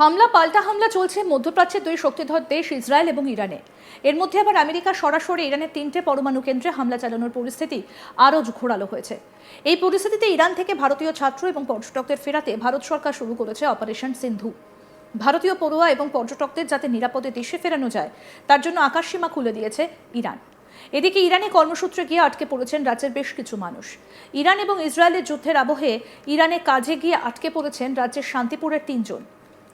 হামলা, পাল্টা হামলা চলছে মধ্যপ্রাচ্যের দুই শক্তিধর দেশ, ইসরায়েল এবং ইরানে। এর মধ্যে আবার আমেরিকা সরাসরি ইরানের তিনটে পরমাণু কেন্দ্রে হামলা চালানোর পরিস্থিতি আরও ঘোরালো হয়েছে। এই পরিস্থিতিতে ইরান থেকে ভারতীয় ছাত্র এবং পর্যটকদের ফেরাতে ভারত সরকার শুরু করেছে অপারেশন সিন্ধু। ভারতীয় পড়ুয়া এবং পর্যটকদের যাতে নিরাপদে দেশে ফেরানো যায়, তার জন্য আকাশসীমা খুলে দিয়েছে ইরান। এদিকে ইরানে কর্মসূত্রে গিয়ে আটকে পড়েছেন রাজ্যের বেশ কিছু মানুষ। ইরান এবং ইসরায়েলের যুদ্ধের আবহে ইরানে কাজে গিয়ে আটকে পড়েছেন রাজ্যের শান্তিপুরের তিনজন।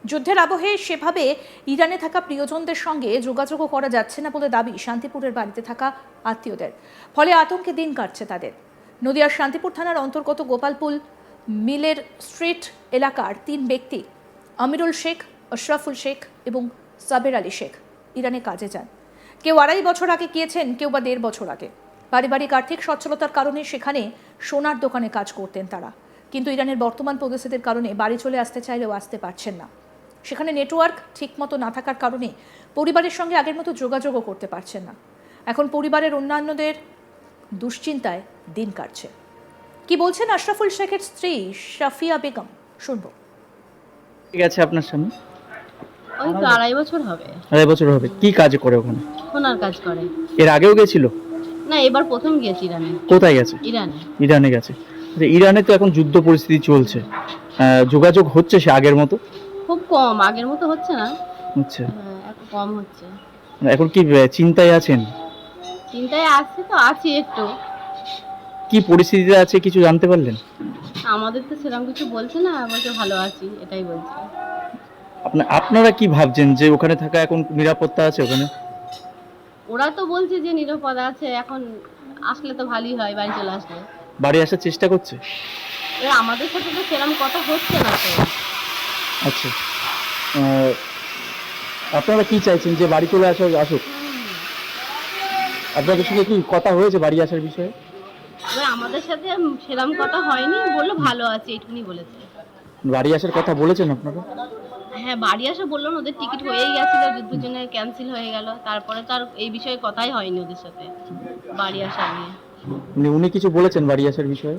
যুদ্ধের আবহে সেভাবে ইরানে থাকা প্রিয়জনদের সঙ্গে যোগাযোগও করা যাচ্ছে না বলে দাবি শান্তিপুরের বাড়িতে থাকা আত্মীয়দের। ফলে আতঙ্কে দিন কাটছে তাদের। নদিয়ার শান্তিপুর থানার অন্তর্গত গোপালপুল মিলের স্ট্রিট এলাকার তিন ব্যক্তি, আমিরুল শেখ, আশরাফুল শেখ এবং সাবের আলী শেখ, ইরানে কাজে যান। কেউ আড়াই বছর আগে গিয়েছেন, কেউ বা দেড় বছর আগে। পারিবারিক আর্থিক সচ্ছলতার কারণে সেখানে সোনার দোকানে কাজ করতেন তারা। কিন্তু ইরানের বর্তমান পরিস্থিতির কারণে বাড়ি চলে আসতে চাইলেও আসতে পারছেন না। সেখানে নেটওয়ার্ক ঠিকমতো না থাকার কারণে পরিবারের সঙ্গে আগের মতো যোগাযোগও করতে পারছেন না। এখন পরিবারের অন্যান্যদের দুশ্চিন্তায় দিন কাটছে। কি বলছেন আশরাফুল শেখের স্ত্রী শাফিয়া বেগম? শুনব। ঠিক আছে আপনার স্বামী? ওই তো আড়াই বছর হবে। আড়াই বছর হবে। কি কাজ করে ওখানে? সোনার কাজ করে। এর আগেও গেছিল? না এবার প্রথম গিয়েছি ইরানে। কোথায় গেছে? ইরানে। ইরানে গেছে। আচ্ছা, ইরানে তো এখন যুদ্ধ পরিস্থিতি চলছে। আহ, যোগাযোগ হচ্ছে সে আগের মতো? খুব কম আগের মতো হচ্ছে না। আচ্ছা। হ্যাঁ, একটু কম হচ্ছে। এখন কি চিন্তায় আছেন? চিন্তায় আছে তো আছি একটু। কি পরিস্থিতিতে আছে কিছু জানতে পারলেন? আমাদের তো সেরকম কিছু বলছে না বলছে ভালো আছি এটাই বলছে। আপনা আপনারা কি ভাবছেন যে ওখানে থাকা এখন নিরাপত্তা আছে ওখানে? ওরা তো বলছে যে নিরাপদ আছে এখন আসলে তো ভালোই হয় বাড়ি চলে আসলে। বাড়ি আসার চেষ্টা করছে? আমাদের সাথে তো সেরকম কথা হচ্ছে না তো। আচ্ছা। আপনারা কি চাইছেন যে বাড়ি চলে আসা আসুক? আপনাদের সঙ্গে কি কথা হয়েছে বাড়ি আসার বিষয়ে? এবার আমাদের সাথে সেরকম কথা হয়নি বলল ভালো আছে এইটুকুনি বলেছে। বাড়ি আসার কথা বলেছেন আপনারা? হ্যাঁ বাড়ি আসা বলল না ওদের টিকিট হয়েই গেছিল যুদ্ধের জন্য ক্যান্সেল হয়ে গেল তারপরে তো আর এই বিষয়ে কথাই হয়নি ওদের সাথে বাড়ি আসা নিয়ে। মানে উনি কিছু বলেছেন বাড়ি আসার বিষয়ে?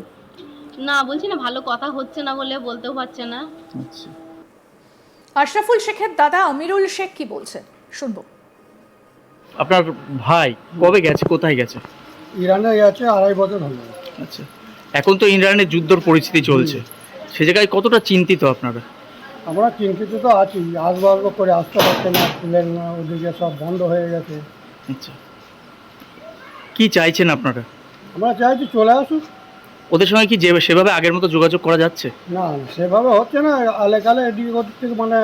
না বলছি না ভালো কথা হচ্ছে না বলে বলতেও পারছে না। আচ্ছা। আশরাফুল শেখের দাদা আমিরুল শেখ কি বলছেন শুনব। আপনার ভাই কবে গেছে কোথায় গেছে? ইরানে গেছে আড়াই বছর হলো। আচ্ছা। এখন তো ইরানের যুদ্ধর পরিস্থিতি চলছে। সে জায়গায় কতটা চিন্তিত আপনারা? আমরা চিন্তিত তো আছি আসব আসব করে আসতে পারছে না প্লেন না ওদিকে সব বন্ধ হয়ে গেছে। আচ্ছা। কি চাইছেন আপনারা? আমরা চাইছি চলে আসুক। ওদের সঙ্গে কি যে সেভাবে আগের মতো যোগাযোগ করা যাচ্ছে? না সেভাবে হচ্ছে না। আলে কালে এদিকে ওদিক থেকে মানে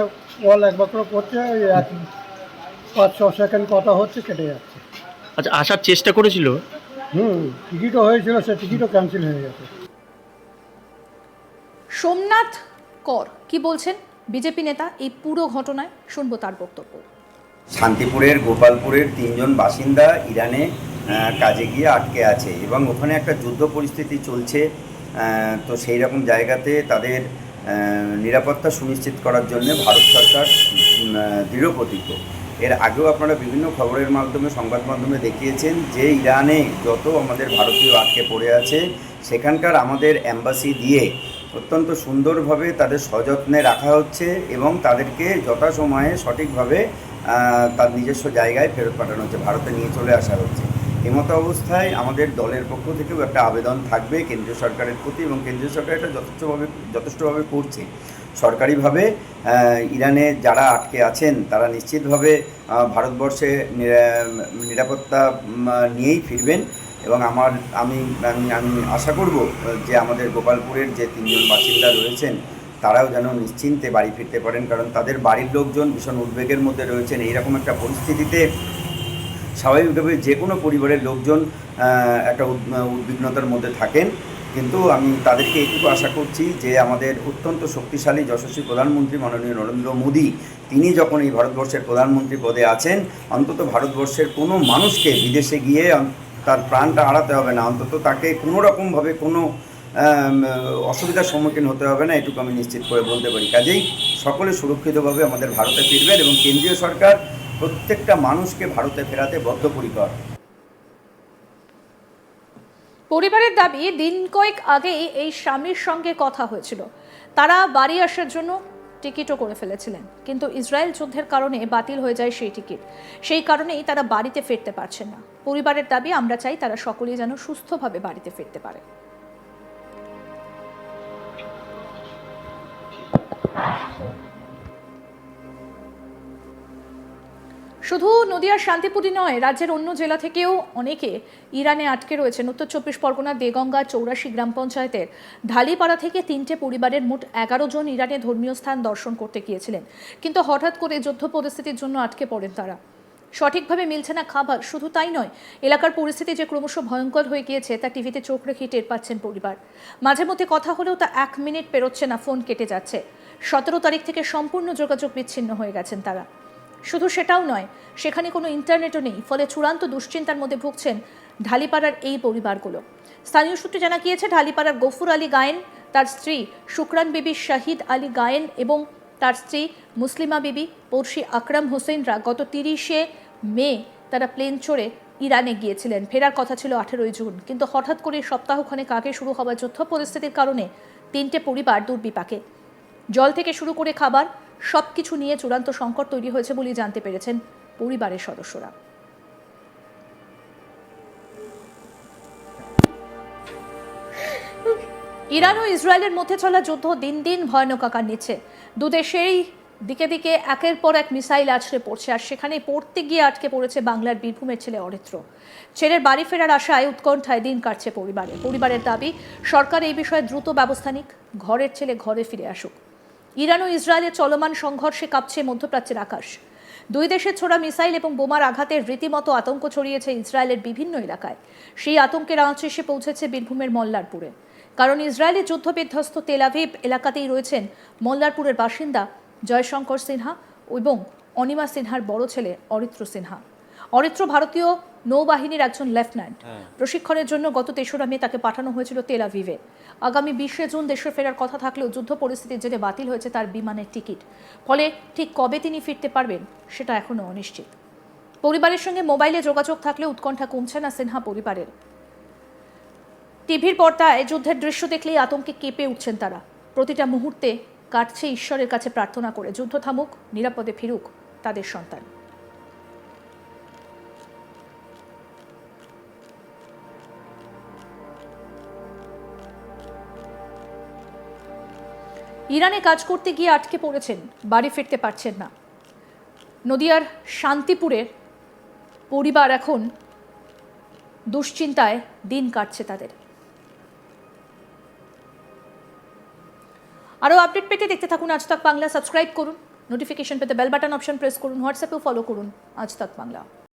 কল একবার করে করছে এক পাঁচ ছ সেকেন্ড কথা হচ্ছে কেটে যাচ্ছে। আচ্ছা আসার চেষ্টা করেছিল? হুম টিকিটও হয়েছিল সে টিকিটও ক্যান্সেল হয়ে গেছে। সোমনাথ কর কি বলছেন? বিজেপি নেতা এই পুরো ঘটনায় শুনব তার বক্তব্য। শান্তিপুরের গোপালপুরের তিনজন বাসিন্দা ইরানে কাজে গিয়ে আটকে আছে এবং ওখানে একটা যুদ্ধ পরিস্থিতি চলছে তো সেই রকম জায়গাতে তাদের নিরাপত্তা সুনিশ্চিত করার জন্য ভারত সরকার উম, আহ, দৃঢ় প্রতিজ্ঞ। এর আগেও আপনারা বিভিন্ন খবরের মাধ্যমে সংবাদ মাধ্যমে দেখিয়েছেন যে ইরানে যত আমাদের ভারতীয় আটকে পড়ে আছে সেখানকার আমাদের অ্যাম্বাসি দিয়ে অত্যন্ত সুন্দরভাবে তাদের সযত্নে রাখা হচ্ছে এবং তাদেরকে যথাসময়ে সঠিকভাবে তার নিজস্ব জায়গায় ফেরত পাঠানো হচ্ছে ভারতে নিয়ে চলে আসা হচ্ছে। এমতো অবস্থায় আমাদের দলের পক্ষ থেকেও একটা আবেদন থাকবে কেন্দ্রীয় সরকারের প্রতি এবং কেন্দ্রীয় সরকার এটা যথেষ্টভাবে যথেষ্টভাবে করছে। সরকারিভাবে ইরানে যারা আটকে আছেন, তারা নিশ্চিতভাবে ভারতবর্ষে নিরাপত্তা নিয়েই ফিরবেন এবং আমার, আমি আমি আশা করব যে আমাদের গোপালপুরের যে তিনজন বাসিন্দা রয়েছেন, তারাও যেন নিশ্চিন্তে বাড়ি ফিরতে পারেন। কারণ তাদের বাড়ির লোকজন ভীষণ উদ্বেগের মধ্যে রয়েছেন। এইরকম একটা পরিস্থিতিতে স্বাভাবিকভাবে যে কোনো পরিবারের লোকজন একটা উদ- উদ্বিগ্নতার মধ্যে থাকেন। কিন্তু আমি তাদেরকে এটুকু আশা করছি যে আমাদের অত্যন্ত শক্তিশালী যশস্বী প্রধানমন্ত্রী মাননীয় নরেন্দ্র মোদী, তিনি যখন এই ভারতবর্ষের প্রধানমন্ত্রী পদে আছেন, অন্তত ভারতবর্ষের কোনো মানুষকে বিদেশে গিয়ে তার প্রাণটা হারাতে হবে না। অন্তত তাকে কোনো রকমভাবে কোনো অসুবিধার সম্মুখীন হতে হবে না, এটুকু আমি নিশ্চিত করে বলতে পারি। কাজেই সকলে সুরক্ষিতভাবে আমাদের ভারতে ফিরবেন এবং কেন্দ্রীয় সরকার প্রত্যেকটা মানুষকে ভারতে ফেরাতে বদ্ধপরিকর। পরিবারের দাবি, দিন কয়েক আগেই এই স্বামীর সঙ্গে কথা হয়েছিল। তারা বাড়ি আসার জন্য টিকিটও করে ফেলেছিলেন। কিন্তু ইসরায়েল যুদ্ধের কারণে বাতিল হয়ে যায় সেই টিকিট। সেই কারণেই তারা বাড়িতে ফিরতে পারছেন না। পরিবারের দাবি, আমরা চাই তারা সকলেই যেন সুস্থভাবে বাড়িতে ফিরতে পারে। শুধু নদিয়ার শান্তিপুরই নয়, রাজ্যের অন্য জেলা থেকেও অনেকে ইরানে আটকে রয়েছেন। উত্তর চব্বিশ পরগনার দেগঙ্গা, চৌরাশি গ্রাম পঞ্চায়েতের ঢালিপাড়া থেকে তিনটে পরিবারের মোট এগারো জন ইরানে ধর্মীয় স্থান দর্শন করতে গিয়েছিলেন। কিন্তু হঠাৎ করে যুদ্ধ পরিস্থিতির জন্য আটকে পড়েন তারা। সঠিকভাবে মিলছে না খাবার, শুধু তাই নয়, এলাকার পরিস্থিতি যে ক্রমশ ভয়ঙ্কর হয়ে গিয়েছে, তা টিভিতে চোখ রেখে টের পাচ্ছেন পরিবার। মাঝে মধ্যে কথা হলেও তা এক মিনিট পেরোচ্ছে না, ফোন কেটে যাচ্ছে। সতেরো তারিখ থেকে সম্পূর্ণ যোগাযোগ বিচ্ছিন্ন হয়ে গেছেন তারা। শুধু সেটাও নয়, সেখানে কোনো ইন্টারনেটও নেই, ফলে চূড়ান্ত দুশ্চিন্তার মধ্যে ভুগছেন ঢালিপাড়ার এই পরিবারগুলো। স্থানীয় সূত্রে জানা গিয়েছে, ঢালিপাড়ার গফুর আলী গায়েন, তার স্ত্রী শুক্রান বিবি শাহিদ আলী গায়েন এবং তার স্ত্রী মুসলিমা বিবি পড়শি আকরাম হোসেনরা গত তিরিশে মে তারা প্লেন চড়ে ইরানে গিয়েছিলেন। ফেরার কথা ছিল আঠেরোই জুন, কিন্তু হঠাৎ করে সপ্তাহখানেক আগে শুরু হওয়া যুদ্ধ পরিস্থিতির কারণে তিনটে পরিবার দুর্বিপাকে। জল থেকে শুরু করে খাবার সব কিছু নিয়ে চূড়ান্ত সংকট তৈরি হয়েছে বলেই জানতে পেরেছেন পরিবারের সদস্যরা। ইরান ও ইসরায়েলের মধ্যে চলা যুদ্ধ দিন দিন ভয়ানক আকার নিচ্ছে। দুদেশেই দিকে দিকে একের পর এক মিসাইল আছড়ে পড়ছে, আর সেখানে পড়তে গিয়ে আটকে পড়েছে বাংলার বীরভূমের ছেলে অরিত্র। ছেলের বাড়ি ফেরার আশায় উৎকণ্ঠায় দিন কাটছে পরিবারে। পরিবারের দাবি, সরকার এই বিষয়ে দ্রুত ব্যবস্থা নিক, ঘরের ছেলে ঘরে ফিরে আসুক। ইরান ও ইসরায়েলের চলমান সংঘর্ষে কাঁপছে মধ্যপ্রাচ্যের আকাশ। দুই দেশের ছোড়া মিসাইল এবং বোমার আঘাতের রীতিমতো আতঙ্ক ছড়িয়েছে ইসরায়েলের বিভিন্ন এলাকায়। সেই আতঙ্কের আঁচ এসে পৌঁছেছে বীরভূমের মল্লারপুরে। কারণ ইসরায়েলের যুদ্ধ বিধ্বস্ত তেলাভিভ এলাকাতেই রয়েছেন মল্লারপুরের বাসিন্দা জয়শঙ্কর সিনহা এবং অনিমা সিনহার বড় ছেলে অরিত্র সিনহা। অরিত্র ভারতীয় নৌবাহিনীর একজন লেফটেন্যান্ট। প্রশিক্ষণের জন্য গত তেসরা মে তাকে পাঠানো হয়েছিল তেল আভিভে। আগামী বিশে জুন দেশে ফেরার কথা থাকলেও যুদ্ধ পরিস্থিতির জেরে বাতিল হয়েছে তার বিমানের টিকিট। ফলে ঠিক কবে তিনি ফিরতে পারবেন সেটা এখনও অনিশ্চিত। পরিবারের সঙ্গে মোবাইলে যোগাযোগ থাকলে উৎকণ্ঠা কমছে না সিনহা পরিবারের। টিভির পর্দায় যুদ্ধের দৃশ্য দেখলেই আতঙ্কে কেঁপে উঠছেন তারা। প্রতিটা মুহূর্তে কাটছে ঈশ্বরের কাছে প্রার্থনা করে যুদ্ধ থামুক নিরাপদে ফিরুক তাদের সন্তান। ইরানে কাজ করতে গিয়ে আটকে পড়েছেন, বাড়ি ফিরতে পারছেন না। নদিয়ার শান্তিপুরের পরিবার এখন দুশ্চিন্তায় দিন কাটছে তাদের। আরও আপডেট পেতে দেখতে থাকুন আজ তাক বাংলা, সাবস্ক্রাইব করুন। নোটিফিকেশন পেতে বেল বাটন অপশন প্রেস করুন, হোয়াটসঅ্যাপেও ফলো করুন আজ তাক বাংলা।